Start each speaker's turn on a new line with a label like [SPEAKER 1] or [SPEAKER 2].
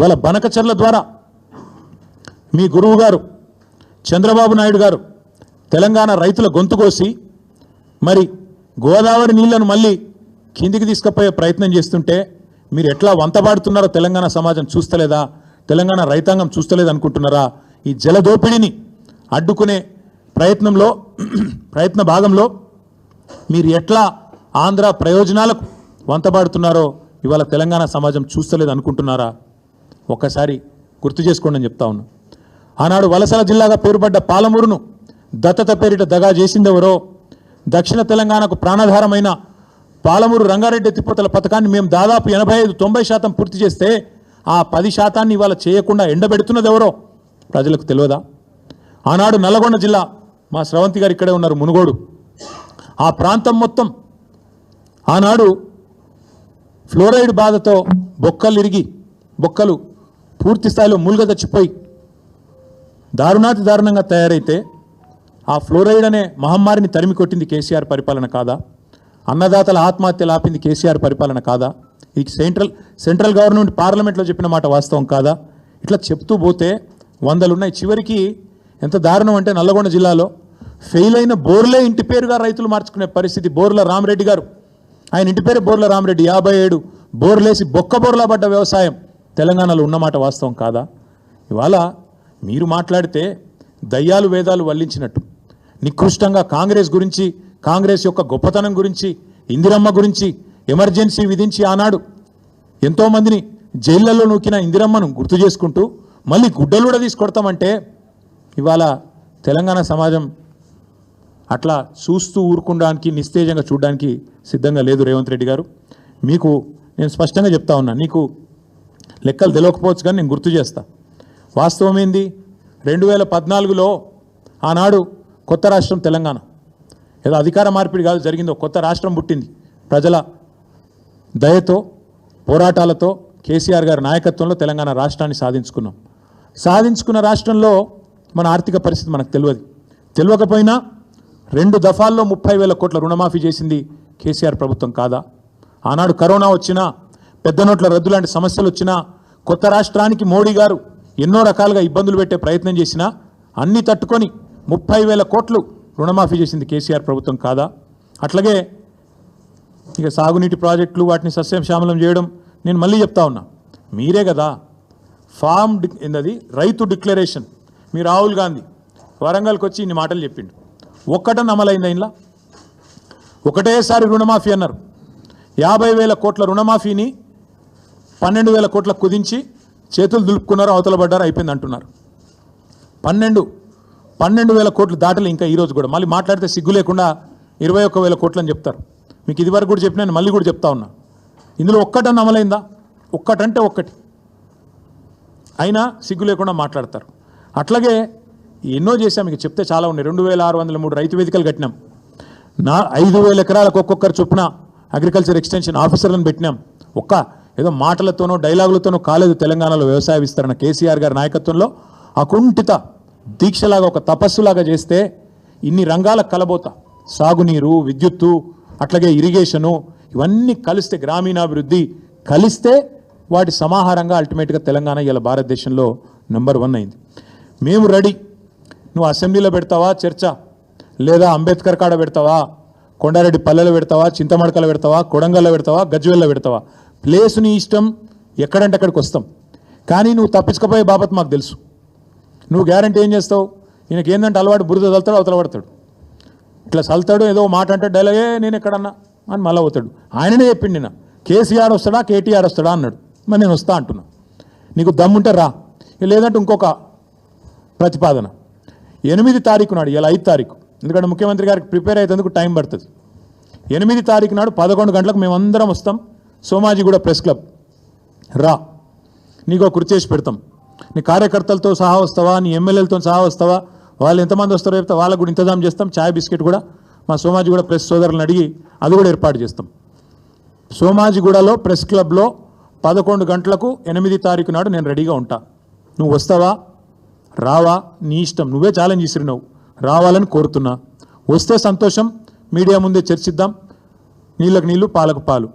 [SPEAKER 1] ఇవాళ బనకచర్ల ద్వారా మీ గురువు గారు చంద్రబాబు నాయుడు గారు తెలంగాణ రైతుల గొంతు కోసి మరి గోదావరి నీళ్ళను మళ్ళీ కిందికి తీసుకుపోయే ప్రయత్నం చేస్తుంటే మీరు ఎట్లా వంతబాడుతున్నారో తెలంగాణ సమాజం చూస్తలేదా? తెలంగాణ రైతాంగం చూస్తలేదు అనుకుంటున్నారా? ఈ జలదోపిడిని అడ్డుకునే ప్రయత్నంలో ప్రయత్న భాగంలో మీరు ఎట్లా ఆంధ్ర ప్రయోజనాలకు వంతబాడుతున్నారో ఇవాళ తెలంగాణ సమాజం చూస్తలేదు అనుకుంటున్నారా? ఒక్కసారి గుర్తు చేసుకోండి అని చెప్తా ఉన్నా. ఆనాడు వలసల జిల్లాగా పేరుపడ్డ పాలమూరును దత్తత పేరిట దగా చేసిందెవరో? దక్షిణ తెలంగాణకు ప్రాణాధారమైన పాలమూరు రంగారెడ్డి తిప్పతల పథకాన్ని మేము దాదాపు ఎనభై ఐదు తొంభై శాతం పూర్తి చేస్తే ఆ పది శాతాన్ని ఇవాళ చేయకుండా ఎండబెడుతున్నది ఎవరో ప్రజలకు తెలియదా? ఆనాడు నల్లగొండ జిల్లా మా స్రవంతి గారు ఇక్కడే ఉన్నారు మునుగోడు. ఆ ప్రాంతం మొత్తం ఆనాడు ఫ్లోరైడ్ బాధతో బొక్కలు ఇరిగి బొక్కలు పూర్తి స్థాయిలో మూలుగ చచ్చిపోయి దారుణాతి దారుణంగా తయారైతే ఆ ఫ్లోరైడ్ అనే మహమ్మారిని తరిమి కొట్టింది కేసీఆర్ పరిపాలన కాదా? అన్నదాతల ఆత్మహత్యలు ఆపింది కేసీఆర్ పరిపాలన కాదా? ఇది సెంట్రల్ సెంట్రల్ గవర్నమెంట్ పార్లమెంట్లో చెప్పిన మాట వాస్తవం కాదా? ఇట్లా చెప్తూ పోతే వందలు ఉన్నాయి చివరికి ఎంత దారుణం అంటే నల్లగొండ జిల్లాలో ఫెయిల్ అయిన బోర్లే ఇంటి పేరుగా రైతులు మార్చుకునే పరిస్థితి. బోర్ల రామరెడ్డి గారు. ఆయన ఇంటి పేరు బోర్ల రామరెడ్డి. యాభై ఏడు బోర్లేసి బొక్క బోర్లా పడ్డ వ్యవసాయం. తెలంగాణలో ఉన్నమాట వాస్తవం కాదా? ఇవాళ మీరు మాట్లాడితే దయ్యాలు వేదాలు వల్లించినట్టు. నికృష్టంగా కాంగ్రెస్ గురించి కాంగ్రెస్ యొక్క గొప్పతనం గురించి ఇందిరమ్మ గురించి ఎమర్జెన్సీ విధించి ఆనాడు ఎంతోమందిని జైళ్ళలో నూకిన ఇందిరమ్మను గుర్తు చేసుకుంటూ మళ్ళీ గుడ్డలు కూడా తీసుకొడతామంటే ఇవాళ తెలంగాణ సమాజం అట్లా చూస్తూ ఊరుకోవడానికి నిస్తేజంగా చూడడానికి సిద్ధంగా లేదు రేవంత్ రెడ్డి గారు. మీకు నేను స్పష్టంగా చెప్తా ఉన్నా నీకు లెక్కలు తెలియకపోవచ్చు కానీ నేను గుర్తు చేస్తా. వాస్తవం ఏంది? రెండు వేల పద్నాలుగులో ఆనాడు కొత్త రాష్ట్రం తెలంగాణ. ఏదో అధికార మార్పిడి కాదు జరిగిందో. కొత్త రాష్ట్రం పుట్టింది. ప్రజల దయతో పోరాటాలతో కేసీఆర్ గారి నాయకత్వంలో తెలంగాణ రాష్ట్రాన్ని సాధించుకున్నాం. సాధించుకున్న రాష్ట్రంలో మన ఆర్థిక పరిస్థితి మనకు తెలియదు. తెలియకపోయినా రెండు దఫాల్లో ముప్పై వేల కోట్ల రుణమాఫీ చేసింది కేసీఆర్ ప్రభుత్వం కాదా? ఆనాడు కరోనా వచ్చినా పెద్ద నోట్ల రద్దు లాంటి సమస్యలు వచ్చినా కొత్త రాష్ట్రానికి మోడీ గారు ఎన్నో రకాలుగా ఇబ్బందులు పెట్టే ప్రయత్నం చేసినా అన్నీ తట్టుకొని ముప్పై వేల కోట్లు రుణమాఫీ చేసింది కేసీఆర్ ప్రభుత్వం కాదా? అట్లాగే ఇక సాగునీటి ప్రాజెక్టులు వాటిని సస్యశ్యామలం చేయడం నేను మళ్ళీ చెప్తా ఉన్నా. మీరే కదా ఫామ్ డి ఏందది? రైతు డిక్లరేషన్. మీ రాహుల్ గాంధీ వరంగల్కి వచ్చి ఇన్ని మాటలు చెప్పిండు. ఒక్కటని అమలైంది ఇంట్లో ఒకటేసారి రుణమాఫీ అన్నారు. యాభై వేల కోట్ల రుణమాఫీని పన్నెండు వేల కోట్ల కుదించి చేతులు దులుపుకున్నారు అవతల పడ్డారు అయిపోయింది అంటున్నారు. పన్నెండు పన్నెండు వేల కోట్లు దాటలు ఇంకా ఈరోజు కూడా. మళ్ళీ మాట్లాడితే సిగ్గు లేకుండా ఇరవై ఒక్క వేల కోట్లు అని చెప్తారు. మీకు ఇదివరకు కూడా చెప్పినా నేను మళ్ళీ కూడా చెప్తా ఉన్నా. ఇందులో ఒక్కటని అమలైందా? ఒక్కటంటే ఒక్కటి. అయినా సిగ్గు లేకుండా మాట్లాడతారు. అట్లాగే ఎన్నో చేశాం. మీకు చెప్తే చాలా ఉన్నాయి. రెండు వేల ఆరు వందల మూడు రైతు వేదికలు కట్టినాం. నా ఐదు వేల ఎకరాలకు ఒక్కొక్కరు చొప్పున అగ్రికల్చర్ ఎక్స్టెన్షన్ ఆఫీసర్లను పెట్టినాం. ఒక్క ఏదో మాటలతోనో డైలాగులతోనో కాలేదు తెలంగాణలో వ్యవసాయ విస్తరణ కేసీఆర్ గారి నాయకత్వంలో. అకుంఠిత దీక్షలాగా ఒక తపస్సులాగా చేస్తే ఇన్ని రంగాల కలబోత. సాగునీరు విద్యుత్తు అట్లాగే ఇరిగేషను ఇవన్నీ కలిస్తే గ్రామీణాభివృద్ధి కలిస్తే వాటి సమాహారంగా అల్టిమేట్గా తెలంగాణ ఇలా భారతదేశంలో నెంబర్ వన్ అయింది. మేము రెడీ నువ్వు అసెంబ్లీలో పెడతావా చర్చ? లేదా అంబేద్కర్ కాడ పెడతావా? కొండారెడ్డి పల్లెలో పెడతావా? చింతమడకలో పెడతావా? కొడంగల్లో పెడతావా? గజ్వెల్లో పెడతావా? ప్లేస్ నీ ఇష్టం ఎక్కడంటే అక్కడికి వస్తాం. కానీ నువ్వు తప్పించకపోయే బాబత్ మాకు తెలుసు. నువ్వు గ్యారంటీ ఏం చేస్తావు? ఈయనకి ఏంటంటే అలవాటు బురద చల్తాడు అవతల పడతాడు. ఇట్లా చల్తాడు ఏదో మాట అంటే డైలాగే నేను ఎక్కడన్నా? అని మళ్ళీ అవుతాడు ఆయననే చెప్పిండి నిన్న కేసీఆర్ వస్తాడా కేటీఆర్ వస్తాడా? అన్నాడు. మరి నేను వస్తా అంటున్నా. నీకు దమ్ముంటే రా. లేదంటే ఇంకొక ప్రతిపాదన. ఎనిమిది తారీఖు నాడు ఇలా ఐదు తారీఖు. ఎందుకంటే ముఖ్యమంత్రి గారికి ప్రిపేర్ అయ్యేందుకు టైం పడుతుంది. ఎనిమిది తారీఖు నాడు పదకొండు గంటలకు మేమందరం వస్తాం. Somajiguda press club. రా. నీకు ఒక కృతి చేసి పెడతాం. నీ కార్యకర్తలతో సహా వస్తావా? నీ ఎమ్మెల్యేలతో సహా వస్తావా? వాళ్ళు ఎంతమంది వస్తారో చెప్తే వాళ్ళకు కూడా ఇంతజాం చేస్తాం. చాయ్ బిస్కెట్ కూడా మా సోమాజిగూడ ప్రెస్ సోదరులను అడిగి అది కూడా ఏర్పాటు చేస్తాం. సోమాజిగూడలో ప్రెస్ క్లబ్లో పదకొండు గంటలకు ఎనిమిది తారీఖు నాడు నేను రెడీగా ఉంటా. నువ్వు వస్తావా? రావా? నీ ఇష్టం. నువ్వే ఛాలెంజ్ ఇసిరినావు రావాలని కోరుతున్నా. వస్తే సంతోషం. మీడియా ముందే చర్చిద్దాం. నీళ్ళకు నీళ్ళు పాలకు పాలు.